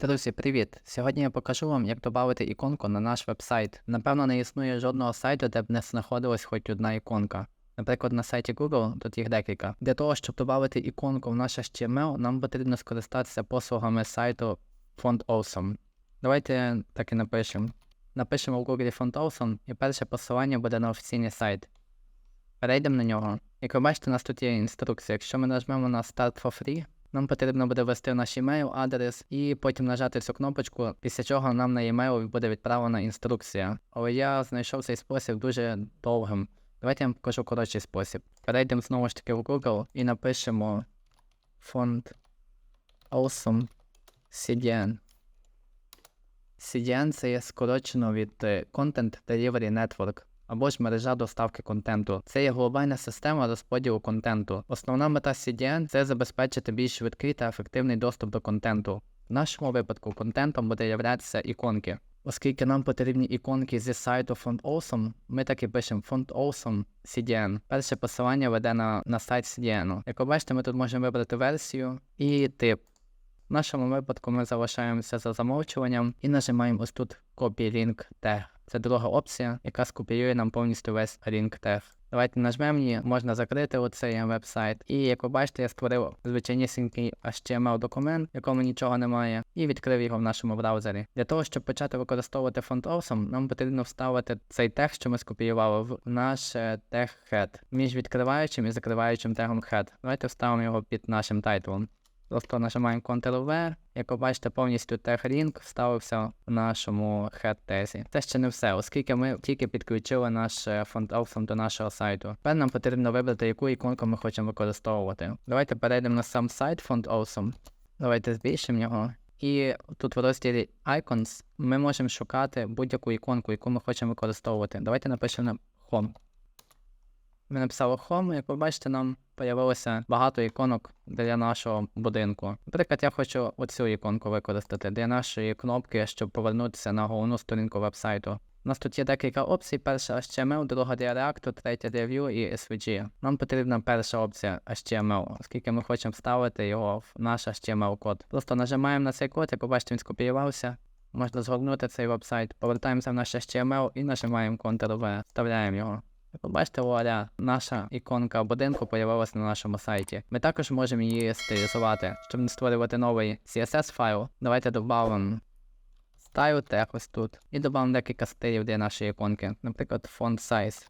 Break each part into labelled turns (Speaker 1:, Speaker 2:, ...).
Speaker 1: Друзі, привіт! Сьогодні я покажу вам, як додати іконку на наш веб-сайт. Напевно, не існує жодного сайту, де б не знаходилась хоч одна іконка. Наприклад, на сайті Google тут їх декілька. Для того, щоб додати іконку в наш HTML, нам потрібно скористатися послугами сайту Font Awesome. Давайте так і напишемо. Напишемо в Google Font Awesome, і перше посилання буде на офіційний сайт. Перейдемо на нього. Як ви бачите, у нас тут є інструкція. Якщо ми нажмемо на Start for Free, нам потрібно буде ввести наш email, адрес і потім нажати цю кнопочку, після чого нам на e-mail буде відправлена інструкція. Але я знайшов цей спосіб дуже довгим. Давайте я вам покажу коротший спосіб. Перейдемо знову ж таки в Google і напишемо font awesome CDN. CDN це є скорочено від е, Content Delivery Network або ж мережа доставки контенту. Це є глобальна система розподілу контенту. Основна мета CDN це забезпечити більш швидкий та ефективний доступ до контенту. В нашому випадку контентом буде являтися іконки. Оскільки нам потрібні іконки зі сайту Font Awesome, ми так і пишемо Font Awesome CDN. Перше посилання веде на, на сайт CDN. Як ви бачите, ми тут можемо вибрати версію і тип. В нашому випадку ми залишаємося за замовчуванням і нажимаємо ось тут Copy Link Tag. Це друга опція, яка скопіює нам повністю весь Link Tag. Давайте нажмемо її, можна закрити оцей веб-сайт. І як ви бачите, я створив звичайнісінький HTML документ, в якому нічого немає, і відкрив його в нашому браузері. Для того, щоб почати використовувати Font Awesome, нам потрібно вставити цей тег, що ми скопіювали, в наш е, тег head між відкриваючим і закриваючим тегом head. Давайте вставимо його під нашим тайтлом. Просто нажимаємо Ctrl-V. Як ви бачите, повністю тег-лінк вставився в нашому head-тезі. Це ще не все, оскільки ми тільки підключили наш е, Awesome до нашого сайту. Тепер нам потрібно вибрати, яку іконку ми хочемо використовувати. Давайте перейдемо на сам сайт Awesome. Давайте збільшимо його. І тут в розділі Icons ми можемо шукати будь-яку іконку, яку ми хочемо використовувати. Давайте напишемо на Home. Ми написали Home, як ви бачите, нам появилося багато іконок для нашого будинку. Наприклад, я хочу оцю іконку використати для нашої кнопки, щоб повернутися на головну сторінку вебсайту. У нас тут є декілька опцій: перша HTML, друга для React, третя для Vue і SVG. Нам потрібна перша опція HTML, оскільки ми хочемо вставити його в наш HTML-код. Просто нажимаємо на цей код, як ви бачите, він скопіювався. Можна згорнути цей вебсайт, повертаємося в наш HTML і нажимаємо Ctrl-V, вставляємо його. Бачите, вуаля, наша іконка будинку появилася на нашому сайті. Ми також можемо її стилізувати. Щоб створювати новий CSS файл, давайте додамо тег ось тут. І додамо декілька стилів для нашої іконки. Наприклад, font size.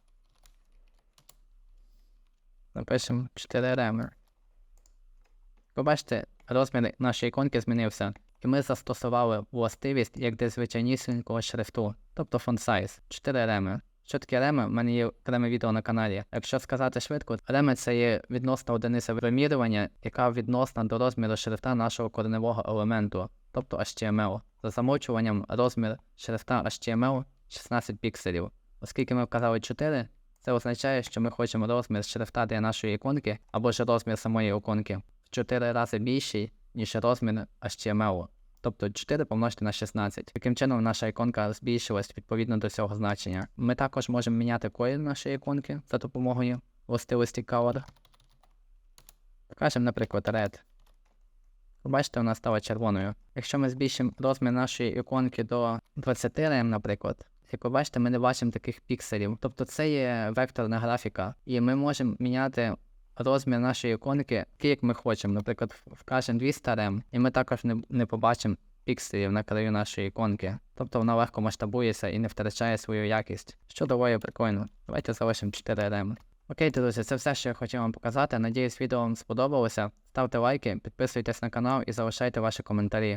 Speaker 1: Напишемо 4 ремер. Ви бачите, розмір нашої іконки змінився. І ми застосували властивість як для звичайнісінького шрифту, тобто font size 4 реми. Що таке реми? У мене є окреме відео на каналі. Якщо сказати швидко, реми це є відносна одиниця вимірювання, яка відносна до розміру шрифта нашого кореневого елементу, тобто HTML. За замовчуванням розмір шрифта HTML 16 пікселів. Оскільки ми вказали 4, це означає, що ми хочемо розмір шрифта для нашої іконки або ж розмір самої іконки в 4 рази більший, ніж розмір HTML. Тобто 4 помножити на 16. Таким чином наша іконка збільшилась відповідно до цього значення. Ми також можемо міняти колір нашої іконки за допомогою властивості Color. Покажемо, наприклад, Red. Бачите, вона стала червоною. Якщо ми збільшимо розмір нашої іконки до 20 рем, наприклад, як ви бачите, ми не бачимо таких пікселів. Тобто це є векторна графіка, і ми можемо міняти розмір нашої іконки, такий, як ми хочемо. Наприклад, вкажемо 200 рем, і ми також не, не побачимо пікселів на краю нашої іконки. Тобто вона легко масштабується і не втрачає свою якість, що доволі прикольно. Давайте залишимо 4 рем. Окей, друзі, це все, що я хотів вам показати. Надіюсь, відео вам сподобалося. Ставте лайки, підписуйтесь на канал і залишайте ваші коментарі.